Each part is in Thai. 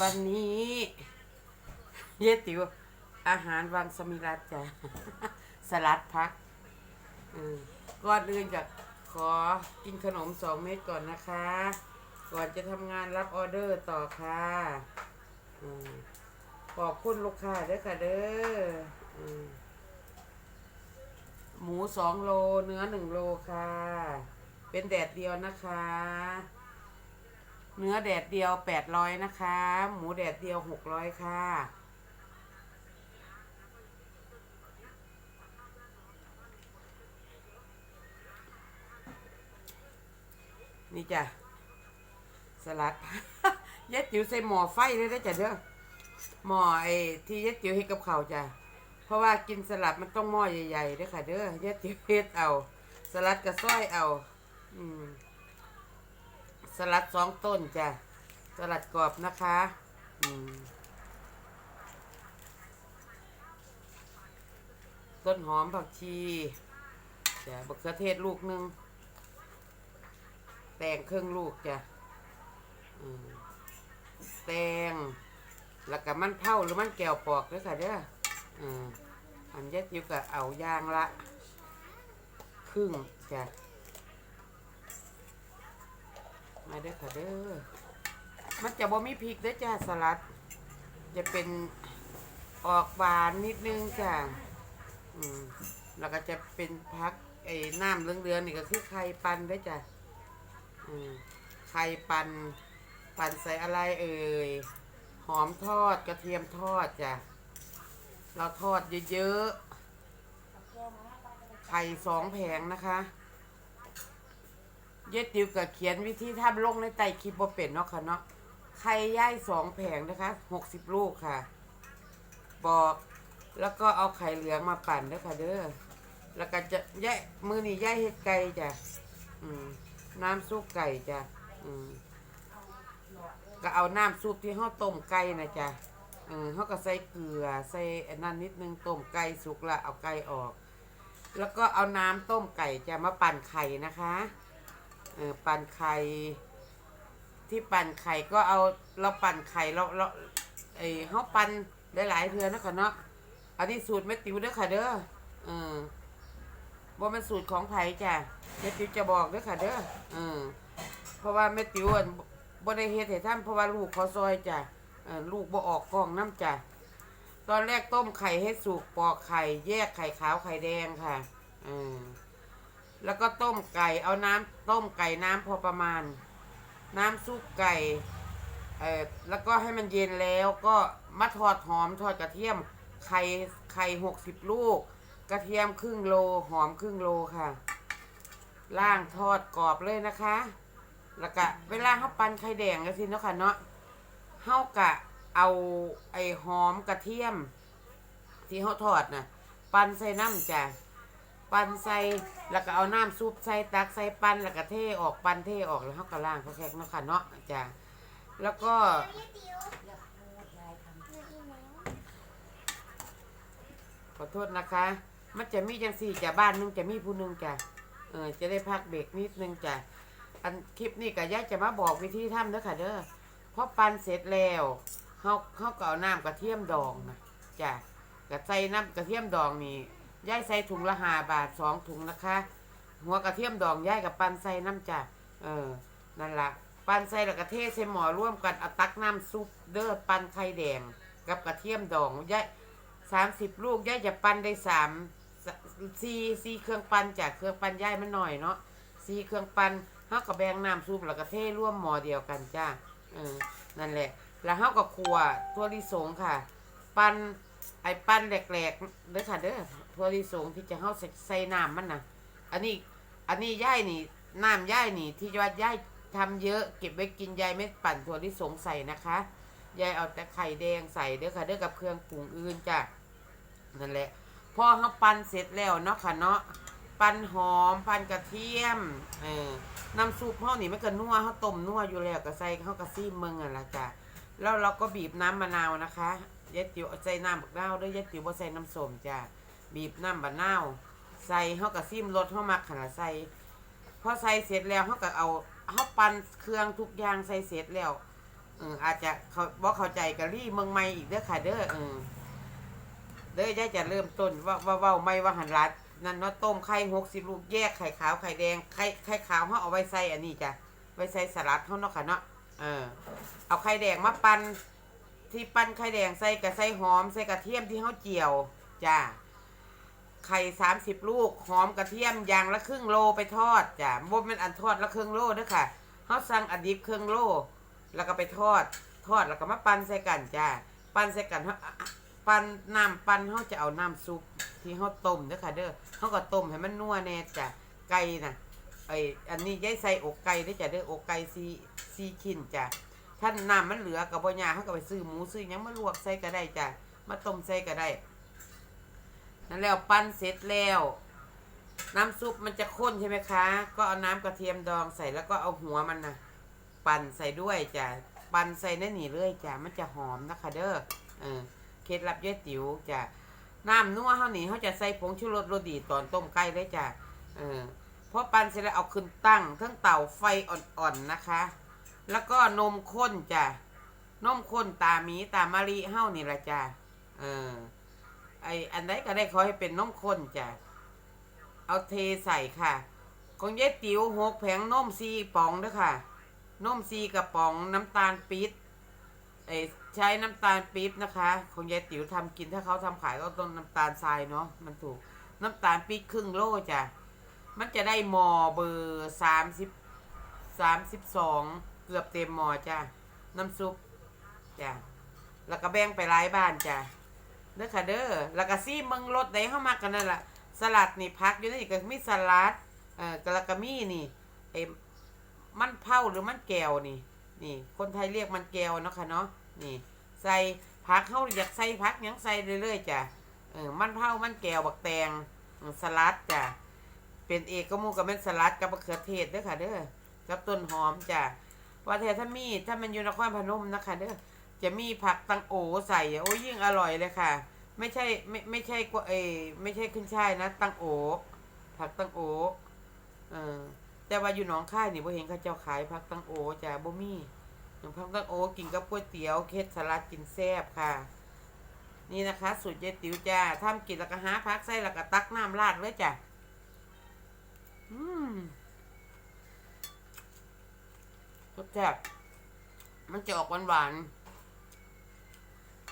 วันนี้เยติวอาหารวังสมิรัตจ้ะสลัดพักก่อนอื่นจะขอกินขนมสองเม็ดก่อนนะคะ ก่อนจะทำงานรับออเดอร์ต่อค่ะขอบคุณลูกค้าด้อค่ะเด้อหมูสองโลเนื้อหนึ่งโลค่ะ เป็นแดดเดียวนะคะ เนื้อแดดเดียวแปดร้อยนะคะ หมูแดดเดียวหกร้อยค่ะ นี่จ้ะ สลัดยัดจิ๋วใส่หม้อไฟเลยนะจ้ะเด้อหม้อไอ้ที่ยัดจิ๋วเฮ็ดกับข้าวจ้ะ เพราะว่ากินสลัดมันต้องหม้อใหญ่ๆด้อค่ะ เด้อยัดจิ๋วเฮ็ดเอา สลัดกับซ้อยเอา อืม สลัดสองต้นจ้ะ สลัดกรอบนะคะ อืม ต้นหอมผักชีจ้ะบักเขือเทศลูกหนึ่งแตงครึ่งลูกจ้ะแตง แล้วก็มันเท่าหรือมันแก้วปอกด้วยค่ะเด้ออันยัดอยู่กับเอายางละ ครึ่งจ้ะ มา เด้อค่ะเด้อ มันจะบ่มีพริกเด้อจ้าสลัด จะเป็นออกหวานนิดนึงจ้ะอืมแล้วก็จะเป็นพักไอ้น้ำเหลืองๆนี่ก็คือไข่ปันเด้อจ้ะอืมไข่ปัน ปันใส่อะไรเอ่ย หอมทอดกระเทียมทอดจ้ะ เราทอดเยอะๆ ไข่สองแผงนะคะ เย็ดติวกับเขียนวิธีทำลงในไตคลิปบ่เป็นเนาะค่ะเนาะไข่ย่ายสองแผงนะคะหกสิบลูกค่ะ บอกแล้วก็เอาไข่เหลืองมาปั่นด้อค่ะเด้อแล้วก็จะย่ายมือนี่ย่ายเห็ดไก่จ้ะอืมน้ำซุปไก่จ้ะอืมก็เอาน้ำซุปที่ห่อต้มไก่นะจ้ะเออเขาก็ใส่เกลือใส่นนั้นนิดนึงต้มไก่สุกละเอาไก่ออก แล้วก็เอาน้ำต้มไก่จะมาปั่นไข่นะคะ เออปั่นไข่ที่ปั่นไข่ก็เอาเราปั่นไข่เราเราไอเฮาปั่นได้หลายๆเทือนะคะเนาะอันนี้สูตรแม่ติ๋วเด้อค่ะเด้อเออบ่เป็นสูตรของไผ่จ้ะแม่ติ๋วจะบอกเด้อค่ะเด้อเออเพราะว่าแม่ติ๋วบ่ได้เฮ็ดให้ท่านเพราะว่าลูกขาซอยจ้ะเออลูกบ่ออกกล้องน้ำจ้ะตอนแรกต้มไข่ให้สุกปอกไข่ แยกไข่ขาวไข่แดงค่ะเออ แล้วก็ต้มไก่ เอาน้ำต้มไก่น้ำพอประมาณ น้ำซุปไก่เออแล้วก็ให้มันเย็นแล้วก็มาทอดหอมทอดกระเทียมไข่ไข่หกสิบลูก กระเทียมครึ่งโลหอมครึ่งโลค่ะล่างทอดกรอบเลยนะคะ แล้วก็เวลาเขาปั่นไข่แดงก็สิเนาะค่ะเนาะเขากะเอาไอ้หอมกระเทียม ที่เขาทอดน่ะ ปั่นใส่น้ำจ้ะ ปั้นใส่แล้วก็เอาน้ำซุปใส่ตักใส่ปั้นแล้วก็เทออกปั้นเทออกแล้วเขาก็ล่างเขาแขกเนาะค่ะเนาะจ้ะแล้วก็ขอโทษนะคะ มันจะมีจังสี่จะบ้านหนึงจะมีผู้หนึงจ้ะเออจะได้พักเบรกนิดนึงจ้ะอันคลิปนี้ก็ย่าจะมาบอกวิธีทำเด้อค่ะเด้อพอปั้นเสร็จแล้วเขาเขาก็เอาน้ำกระเทียมดองนะจ้ะก็ใส่น้ำกระเทียมดองนี่ ย่ายใส่ถุงละหาบาทสองถุงนะคะ หัวกระเทียมดองย่ายกับปันใส่น้ำจ้ะเออนั่นละปันใส่แล้วกระเทศใส่หม้อร่วมกันเอาตักน้ำซุปเด้อปันไข่แดง กับกระเทียมดองย่ายสามสิบลูกย่ายจะปันได้สามสี่สี่เครื่องปันจากเครื่องปันย่ายมันหน่อยเนาะสี่เครื่องปันเฮากับแบงน้ำซุปแล้วกระเทศร่วมหม้อเดียวกันจ้าเออนั่นแหละ แล้วเฮากับครัวทั่วลิสงค่ะ ปัน ไอ้ปั้นแหลกๆเด้อค่ะเด้อถั่วลิสงที่จะเฮาใส่น้ำมันน่ะ อันนี้อันนี้ย่ายนี่น้ำย่ายนี่ ที่ว่าย่ายทำเยอะเก็บไว้กินยายไม่ปั่นถั่วลิสงใส่นะคะยายเอาแต่ไข่แดงใส่เด้อค่ะเด้อกับเครื่องปรุงอื่นจ้ะนั่นแหละพอเฮาปั่นเสร็จแล้วเนาะค่ะเนาะปั่นหอมปั่นกระเทียมเออน้ำซุปเฮานี่มันก็นัวเฮาต้มนัวอยู่แล้วก็ใส่เฮาก็ซีมเมืองอะละจ้ะแล้วเราก็บีบน้ำมะนาวนะคะ ยายติ๋วใส่น้ำบักนาวเด้วยยายติ๋วบ่ใส่น้ำส้มจ้ะบีบน้ำมะนาวใส่เฮาก็ซีมรสเฮามักขนาดใส่พอใส่เสร็จแล้วเขาก็เอาเขาปั่นเครื่องทุกอย่างใส่เสร็จแล้วเอออาจจะเขาบ่เข้าใจกะรี่เมืองใหม่อีกเด้อค่ะเด้อเออเด้อยายจะเริ่มต้นว่าว่าเว้าไม่ว่าหันรัดนั่นเนาะต้มไข่หกสิบลูกแยกไข่ขาวไข่แดงไข่ไข่ขาวเขาเอาไว้ใส่อันนี้จ้ะไว้ใส่สลัดเขาเนาะค่ะเนาะเออเอาไข่แดงมาปั่น ที่ปั่นไข่แดงใส่กับใส่หอมใส่กระเทียมที่เขาเจียวจ้าไข่สามสิบลูกหอมกระเทียมอย่างละครึ่งโลไปทอดจ้ะบ่เป็นอันทอดละครึ่งโลเด้อค่ะเขาสั่งอดิบครึ่งโล แล้วก็ไปทอด ทอดแล้วก็มาปั้นใส่กันจ้าปั้นใส่กันปั้นน้ำปั้นเฮาจะเอาน้ำซุปที่เฮาต้มเด้อค่ะเด้อเฮาก็ต้มให้มันนัวแน่จ้ะไก่น่ะไออันนี้ยายใส่อกไก่เด้จ้ะเด้ออกไก่ซีซีชิ้นจ้ะ ถ้าน้ำมันเหลือกับบ่ยาเฮาก็ไปซื้อหมูซื้อยังมาลวกใส่ก็ได้จ้ะมาต้มใส่ก็ได้นั่นแล้วปั้นเสร็จแล้ว น้ำซุปมันจะข้นใช่ไหมคะ ก็เอาน้ำกระเทียมดองใส่แล้วก็เอาหัวมันนะปั่นใส่ด้วยจ้ะปั่นใส่นั่นนี่เลยจ้ะมันจะหอมนะคะเด้อเออเคล็ดลับยายติ๋วจ้ะน้ำนัวเท่านี้เขาจะใส่ผงชูรสโรดีตอนต้มไก่เลยจ้ะเออพอปั่นเสร็จแล้วเอาขึ้นตั้งเครื่องเตาไฟอ่อนๆนะคะ แล้วก็นมข้นจ้ะนมข้นตาหมีตามะลิเฮ้านี่ละจ้ะเออไออันใดก็ได้ขอให้เป็นนมข้นจ้ะเอาเทใส่ค่ะของยายติ๋วหกแผงนมซีป๋องด้วยค่ะนมซีกระป๋องน้ำตาลปี๊บเอใช้น้ำตาลปี๊บนะคะของยายติ๋วทำกินถ้าเขาทำขายก็ต้องน้ำตาลทรายเนาะมันถูกน้ำตาลปี๊บครึ่งโลจ้ะมันจะได้หมอเบอร์สามสิบสามสิบสอง เกือบเต็มหมอจ้ะน้ำซุปจ้ะแล้วก็แบ่งไปหลายบ้านจ้ะเด้อค่ะเด้อแล้วก็ซี่เมืองรสได้เข้ามากันนั่นแหละสลัดนี่พักอยู่นี่ก็มีสลัดเอ่อกะละกะมี่นี่ไอ้มันเผาหรือมันแก้วนี่ นี่ คนไทยเรียกมันแก้วเนาะค่ะเนาะนี่ ใส่ผักเข้าอยากใส่ผักยังใส่เรื่อยๆจ้ะเออมันเผามันแก้วบักแตงสลัดจ้ะเป็นเอกก็มูกับเป็นสลัดกับมะเขือเทศเด้อค่ะเด้อกับต้นหอมจ้ะ ว่าแต่ถ้ามีถ้ามันอยู่นครพนมนะคะเด้อจะมีผักตังโอใส่โอ้ยิ่งอร่อยเลยค่ะ ไม่ใช่ไม่ไม่ใช่กว่าเอไม่ใช่ขึ้นช่ายนะ ตังโอผักตังโอเออแต่ว่าอยู่หนองค่ายนี่บ่เห็นเขาเจ้าขายผักตังโอจ้ะบ่มีอย่างผักตังโอกินกับก๋วยเตี๋ยวเคสสลัดกินแซ่บค่ะ นี่นะคะสูตรยายติ๋วจ้าทำกินแล้วก็หาผักใส่แล้วก็ตักน้ำราดเลยจ้ะอืม รสแซ่บมันจะออกหวาน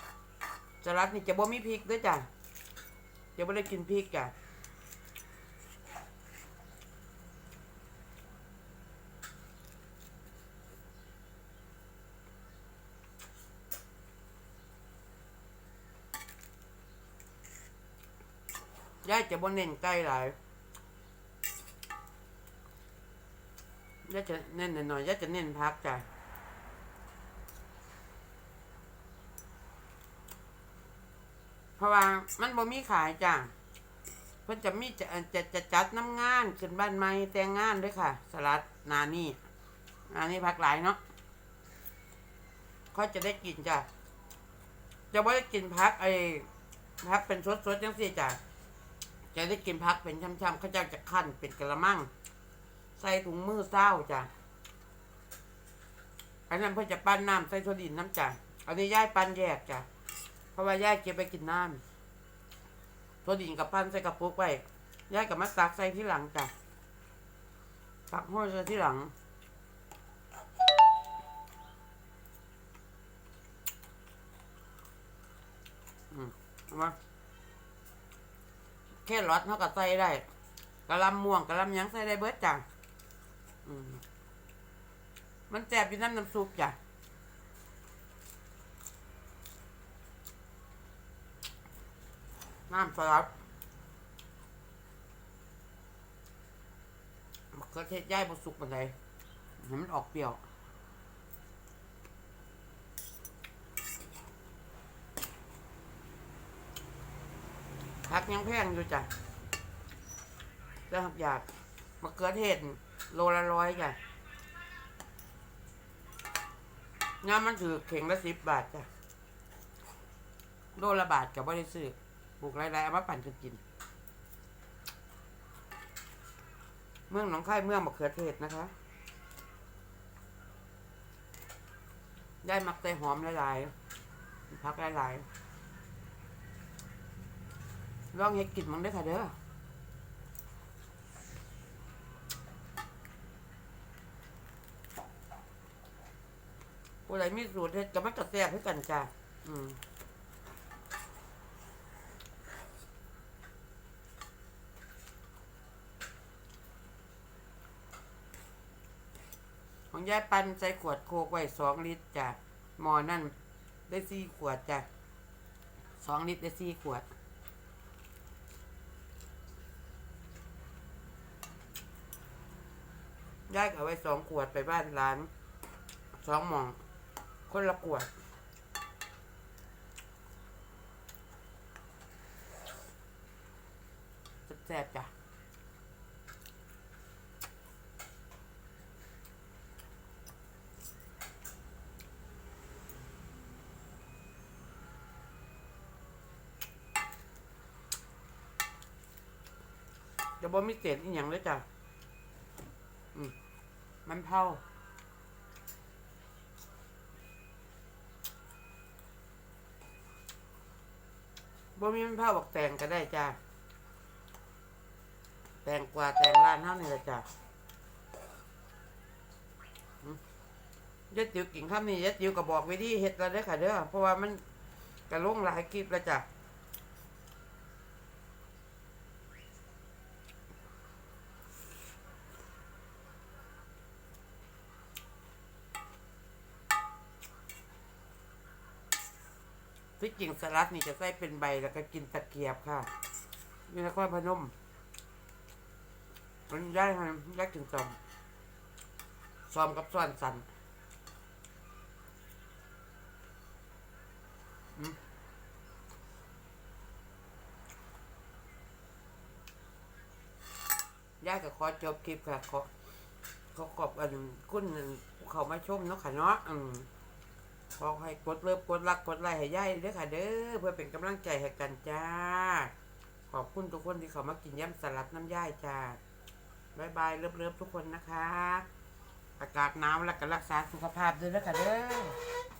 ๆสลัดนี่จะบ่มีพริกด้วยจ้ะจะไม่ได้กินพริกจ้ะยายจะบ่เน้นไก่หลาย ยาจะเน้นหน่อยๆยาจะเน้นพักจ้ะเพราะว่ามันบ่มีขายจ้ะเพิ่นจะมีจะจะจะจัดน้ำงานขึ้นบ้านใหม่แต่งงานด้วยค่ะ สลัดนานี่นานี่พักหลายเนาะเขาจะได้กินจ้ะจะไม่ได้กินพักไอ้พักเป็นสดๆจังสิจ้ะจะได้กินพักเป็นช่ำๆเขาเจ้าจะขั้นเป็นกระมัง ใส่ถุงมือเศร้าจ้ะอันนั้นเพื่อจะปั้นน้ำใส่โซดินน้ำจ้ะอันนี้ย่ายปั้นแยกจ้ะเพราะว่าย่ายเก็บไปกินน้ำโซดินกับปั้นใส่กระปุกไว้ย่ายกับมาตักใส่ที่หลังจ้ะตักห้อยใส่ที่หลังอืมามแค่รอทเท่ากับใส่ได้กระลำม่วงกระลำยังใส่ได้เบิดจ้ะ มันแสบอยู่น้ำน้ำซุปจ้ะน้ำสลัดมะเขือเทศย่ายบสุกมันเลยให้มันออกเปรี้ยวผักยังแพงอยู่จ้ะแต่หักอยากมะเขือเทศ โลละร้อยจ้ะงานมันถือเข่งละสิบบาทจ้ะโลละบาทกับว่าได้ซื้อปลูกไรๆเอามาปั่นกันกิน เมืองหนองคายเมืองมะเขือเทศนะคะ ได้มักใส่หอมหลายๆพักหลายๆลองเฮ็ดกินมั้งเด้ค่ะเด้อ ผู้ใดมีสูตรเฮ็ดก็มันก็แซ่บให้กันจ้ะอืมของยายปันใส่ขวดโคกไว้สองลิตรจ้ะหมอนั่นได้สี่ขวดจ้ะสองลิตรได้สี่ขวดยายก็เอาไว้สองขวดไปบ้านร้านสองหมอง คนละขวดแซ่บจ้ะจะบ่มีเศษอีหยังเลยจ้ะ อืมมันเผา บ่มีมันเผาบอกแต่งก็ได้จ้าแต่งกว่าแต่งร้านเท่านี้ละจ้ายัดจิ๋วกิ่งข้ามนี่ยัดจิ๋วก็บอกไว้ที่เห็ดแล้วได้ค่ะเด้อเพราะว่ามันกระลงหลายคลิปแล้วจ้ะ ที่งสลัดนี่จะใส่เป็นใบแล้วก็กินตะเกียบค่ะนี่นครพนมมันย่ายมันย่ายถึงซอมซอมกับซ้อนสันย่ายก็ขอจบคลิปค่ะขอขอขอบอันคุณเขามาชมเนาะค่ะเนาะอืม ขอให้กดเลิฟกดรักกดไลค์ให้ย่ายเด้อค่ะ เด้อเพื่อเป็นกำลังใจให้กันจ้า ขอบคุณทุกคนที่เขามากินยำสลัดน้ำย่ายจ้าบายบายเลิฟเลิฟทุกคนนะคะ อากาศหนาวแล้วก็รักษาสุขภาพด้วยนะคะเด้อ